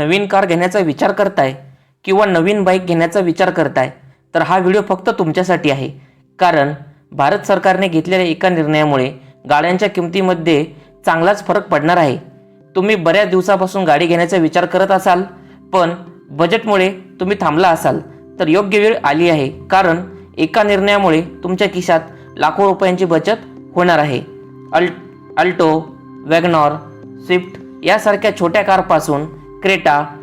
नवीन car घेण्याचा विचार करताय किंवा नवीन बाईक घेण्याचा विचार करताय तर हा व्हिडिओ फक्त तुमच्यासाठी आहे. कारण भारत सरकारने घेतलेल्या एका निर्णयामुळे गाड्यांच्या किमतीमध्ये चांगलाच फरक पडणार आहे. तुम्ही बऱ्याच दिवसापासून गाडी घेण्याचा विचार करत असाल पण बजेटमुळे तुम्ही थांबला असाल तर योग्य वेळ आली आहे. कारण एका निर्णयामुळे तुमच्या खिशात लाखो रुपयांची बचत होणार आहे. अल अल्टो वॅगनॉर स्विफ्ट यासारख्या छोट्या कारपासून Creta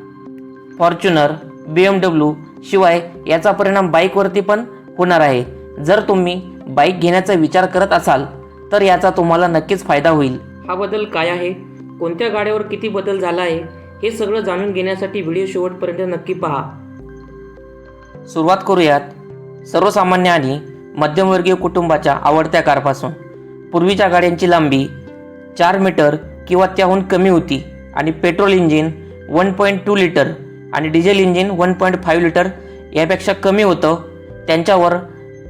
Fortuner B M W शिवाय याचा परिणाम बाईकवरती पण होणार आहे. जर तुम्ही बाईक घेण्याचा विचार करत असाल तर याचा तुम्हाला नक्कीच फायदा होईल. हा बदल काय आहे? कोणत्या गाड्यावर किती बदल झाला आहे? हे सगळं जाणून घेण्यासाठी व्हिडिओ शेवटपर्यंत नक्की पहा. सुरुवात करूयात. सर्वसामान्य आणि मध्यमवर्गीय कुटुंबाच्या आवडत्या कारपासून. पूर्वीच्या गाड्यांची लांबी चार मीटर किंवा त्याहून कमी होती आणि petrol engine one point two litre आणि diesel engine one point five litre यापेक्षा कमी होतं. त्यांच्यावर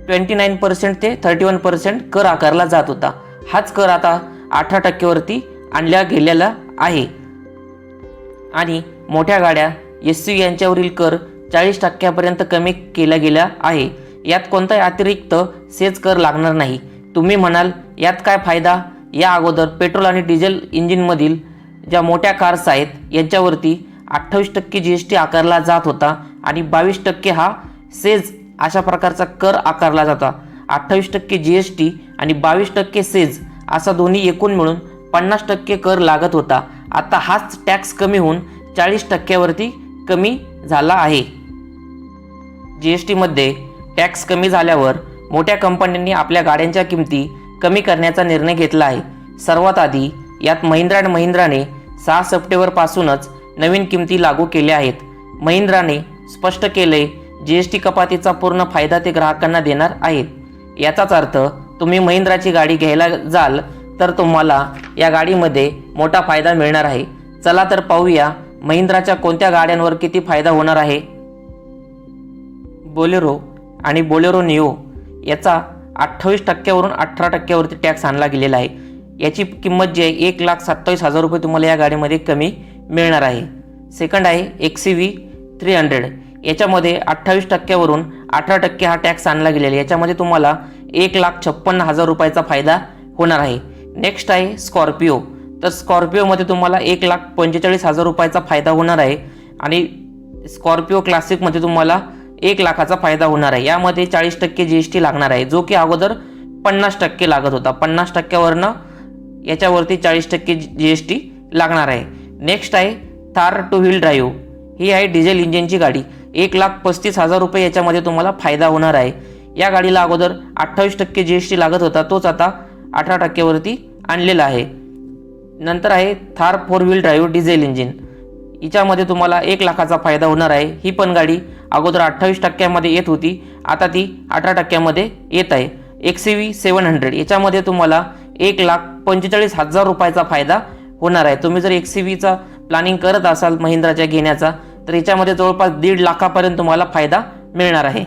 ट्वेंटी नाईन पर्सेंट ते थर्टी वन पर्सेंट कर आकारला जात होता. हाच कर आता अठरा टक्केवरती आणला गेलेला आहे. आणि मोठ्या गाड्या एस यू यांच्यावरील कर चाळीस टक्क्यापर्यंत कमी केला गेला आहे. यात कोणताही अतिरिक्त सेच कर लागणार नाही. तुम्ही म्हणाल यात काय फायदा? या अगोदर पेट्रोल आणि डिझेल इंजिनमधील ज्या मोठ्या कार्स आहेत यांच्यावरती अठ्ठावीस टक्के जी एस टी आकारला जात होता आणि बावीस टक्के हा सेज अशा प्रकारचा कर आकारला जाता. अठ्ठावीस टक्के जी एस टी आणि बावीस टक्के सेज असा दोन्ही एकूण मिळून पन्नास टक्के कर लागत होता. आता हाच टॅक्स कमी होऊन चाळीस टक्क्यावरती कमी झाला आहे. जी एस टीमध्ये टॅक्स कमी झाल्यावर मोठ्या कंपन्यांनी आपल्या गाड्यांच्या किमती कमी करण्याचा निर्णय घेतला आहे. सर्वात आधी यात महिंद्रा अँड महिंद्राने सहा सप्टेंबरपासूनच नवीन किमती लागू केल्या आहेत. महिंद्राने स्पष्ट केले जी एस टी कपातीचा पूर्ण फायदा ते ग्राहकांना देणार आहेत. याचाच अर्थ तुम्ही महिंद्राची गाडी घ्यायला जाल तर तुम्हाला या गाडीमध्ये मोठा फायदा मिळणार आहे. चला तर पाहूया महिंद्राच्या कोणत्या गाड्यांवर किती फायदा होणार आहे. बोलेरो आणि बोलेरो निओ याचा अठ्ठावीस टक्क्यावरून अठरा टक्क्यावरती टॅक्स आणला गेलेला आहे. याची किंमत जी आहे एक लाख सत्तावीस हजार रुपये तुम्हाला या गाडीमध्ये कमी मिळणार आहे. सेकंड आहे एक्स व्ही थ्री हंड्रेड याच्यामध्ये अठ्ठावीस टक्क्यावरून अठरा टक्के हा टॅक्स आणला गेलेला आहे. याच्यामध्ये तुम्हाला एक लाख छप्पन्न हजार रुपयाचा फायदा होणार आहे. नेक्स्ट आहे स्कॉर्पिओ तर स्कॉर्पिओमध्ये तुम्हाला एक लाख पंचेचाळीस हजार रुपयाचा फायदा होणार आहे आणि स्कॉर्पिओ क्लासिकमध्ये तुम्हाला एक लाखाचा फायदा होणार आहे. यामध्ये चाळीस टक्के जी एस टी लागणार आहे जो की अगोदर पन्नास टक्के लागत होता. पन्नास टक्क्यावरनं याच्यावरती चाळीस टक्के जी एस टी लागणार आहे. नेक्स्ट आहे थार टू व्हील ड्राईव्ह. ही आहे डिझेल इंजिनची गाडी. एक लाख पस्तीस हजार रुपये याच्यामध्ये तुम्हाला फायदा होणार आहे. या गाडीला अगोदर अठ्ठावीस टक्के जी एस टी लागत होता. तोच आता अठरा टक्क्यावरती आणलेला आहे. नंतर आहे Thar four wheel drive diesel engine. हिच्यामध्ये तुम्हाला एक लाखाचा फायदा होणार आहे. ही पण गाडी अगोदर अठ्ठावीस टक्क्यामध्ये येत होती. आता ती अठरा टक्क्यामध्ये येत आहे. एक्स व्ही सेवन हंड्रेड याच्यामध्ये तुम्हाला एक लाख पंचेचाळीस हजार रुपयाचा फायदा होणार आहे. तुम्ही जर एक्स व्हीचा प्लॅनिंग करत असाल महिंद्राच्या घेण्याचा तर याच्यामध्ये जवळपास दीड लाखापर्यंत तुम्हाला फायदा मिळणार आहे.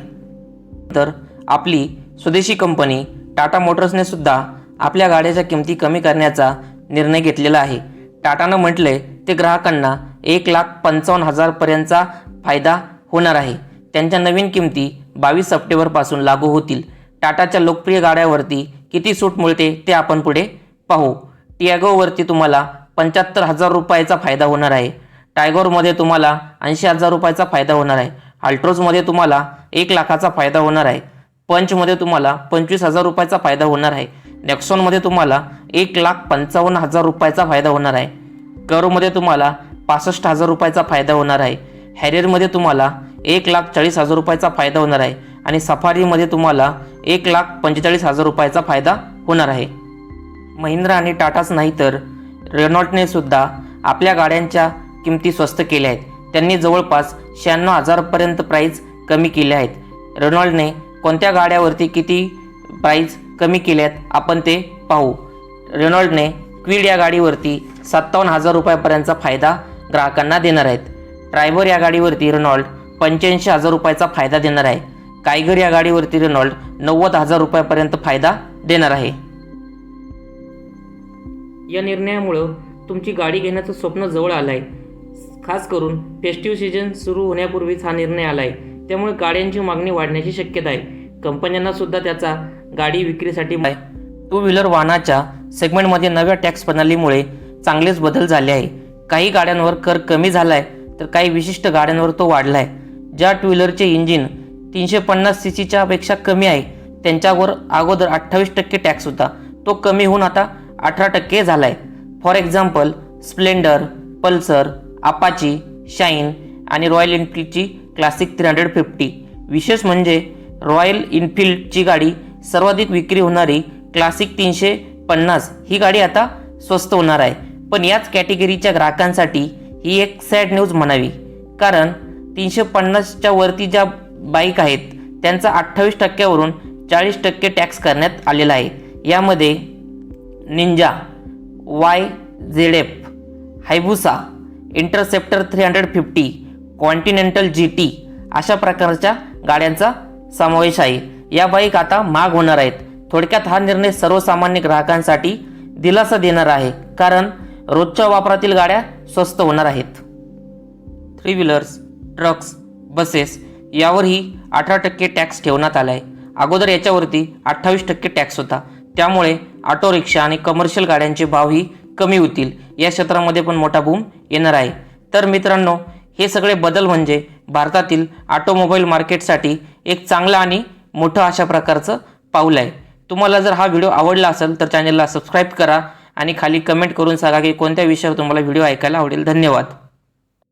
तर आपली स्वदेशी कंपनी टाटा मोटर्सने सुद्धा आपल्या गाड्याच्या किमती कमी करण्याचा निर्णय घेतलेला आहे. टाटानं म्हटलंय ते ग्राहकांना एक लाख पंचावन्न हजारपर्यंतचा फायदा होणार आहे. त्यांच्या नवीन किमती बावीस सप्टेंबरपासून लागू होतील. टाटाच्या लोकप्रिय गाड्यावरती किती सूट मिळते ते आपण पुढे पाहू. टियागोवरती तुम्हाला पंच्याहत्तर हजार रुपयाचा फायदा होणार आहे. टायगोरमध्ये तुम्हाला ऐंशी हजार रुपयाचा फायदा होणार आहे. अल्ट्रोजमध्ये तुम्हाला एक लाखाचा फायदा होणार आहे. पंचमध्ये तुम्हाला पंचवीस हजार रुपयाचा फायदा होणार आहे. नेक्सॉनमध्ये तुम्हाला एक लाख पंचावन्न हजार रुपयाचा फायदा होणार आहे. करोमध्ये तुम्हाला पासष्ट हजार रुपयाचा फायदा होणार आहे. हॅरियरमध्ये तुम्हाला एक लाख चाळीस हजार रुपयाचा फायदा होणार आहे. आणि सफारीमध्ये तुम्हाला एक लाख पंचेचाळीस हजार रुपयाचा फायदा होणार आहे. महिंद्रा आणि टाटाच नाही तर रेनॉल्टने सुद्धा आपल्या गाड्यांच्या किमती स्वस्त केल्या आहेत. त्यांनी जवळपास शहाण्णव हजारपर्यंत प्राईज कमी केल्या आहेत. रेनॉल्डने कोणत्या गाड्यावरती किती प्राईज कमी केल्यात आपण ते पाहू. रेनॉल्डने क्विड या गाडीवरती सत्तावन्न हजार रुपयापर्यंतचा फायदा ग्राहकांना देणार आहेत. ट्रायबर या गाडीवरती रेनॉल्ड पंच्याऐंशी हजार रुपयाचा फायदा देणार आहे. कायगर या गाडीवरती रेनॉल्ड नव्वद हजार रुपयापर्यंत फायदा देणार आहे. या निर्णयामुळं तुमची गाडी घेण्याचं स्वप्न जवळ आलं आहे खास करून फेस्टिव्ह सीझन सुरू होण्यापूर्वीच हा निर्णय आला आहे त्यामुळे गाड्यांची मागणी वाढण्याची शक्यता आहे. कंपन्यांना सुद्धा त्याचा गाडी विक्रीसाठी टू व्हीलर वाहनाच्या सेगमेंटमध्ये नव्या टॅक्स प्रणालीमुळे चांगलेच बदल झाले आहे. काही गाड्यांवर कर कमी झाला आहे तर काही विशिष्ट गाड्यांवर तो वाढला आहे ज्या टू व्हीलरचे इंजिन तीनशे पन्नास सी सीच्या पेक्षा कमी आहे. त्यांच्यावर अगोदर अठ्ठावीस टक्के टॅक्स होता. तो कमी होऊन आता अठरा टक्के झाला आहे for example Splendor Pulsar Apache Shine आणि रॉयल एनफिल्डची क्लासिक थ्री हंड्रेड फिफ्टी. विशेष म्हणजे रॉयल इनफिल्डची गाडी सर्वाधिक विक्री होणारी क्लासिक तीनशे पन्नास ही गाडी आता स्वस्त होणार आहे. पण याच कॅटेगरीच्या ग्राहकांसाठी ही एक सॅड न्यूज म्हणावी. कारण तीनशे पन्नासच्या वरती ज्या बाईक आहेत. त्यांचा अठ्ठावीस टक्क्यावरून चाळीस टक्के टॅक्स करण्यात आलेला आहे. यामध्ये Ninja Y Z F Hayabusa Interceptor three hundred fifty Continental G T अशा प्रकारच्या गाड्यांचा समावेश आहे. या बाईक आता महाग होणार आहेत. थोडक्यात हा निर्णय सर्वसामान्य ग्राहकांसाठी दिलासा देणार आहे कारण रोजच्या वापरातील गाड्या स्वस्त होणार आहेत. थ्री व्हीलर्स ट्रक्स बसेस यावरही अठरा टक्के टॅक्स ठेवण्यात आला आहे अगोदर याच्यावरती अठ्ठावीस टक्के टॅक्स होता. त्यामुळे ऑटो रिक्षा आणि कमर्शियल गाड्यांचे भावही कमी होतील. या क्षेत्रामध्ये पण मोठा बूम येणार आहे. तर मित्रांनो हे सगळे बदल म्हणजे भारतातील ऑटोमोबाईल मार्केटसाठी एक चांगलं आणि मोठं अशा प्रकारचं पाऊल आहे. तुम्हाला जर हा व्हिडिओ आवडला असेल तर चॅनलला सबस्क्राईब करा आणि खाली कमेंट करून सांगा की कोणत्या विषयावर तुम्हाला व्हिडिओ ऐकायला आवडेल. धन्यवाद.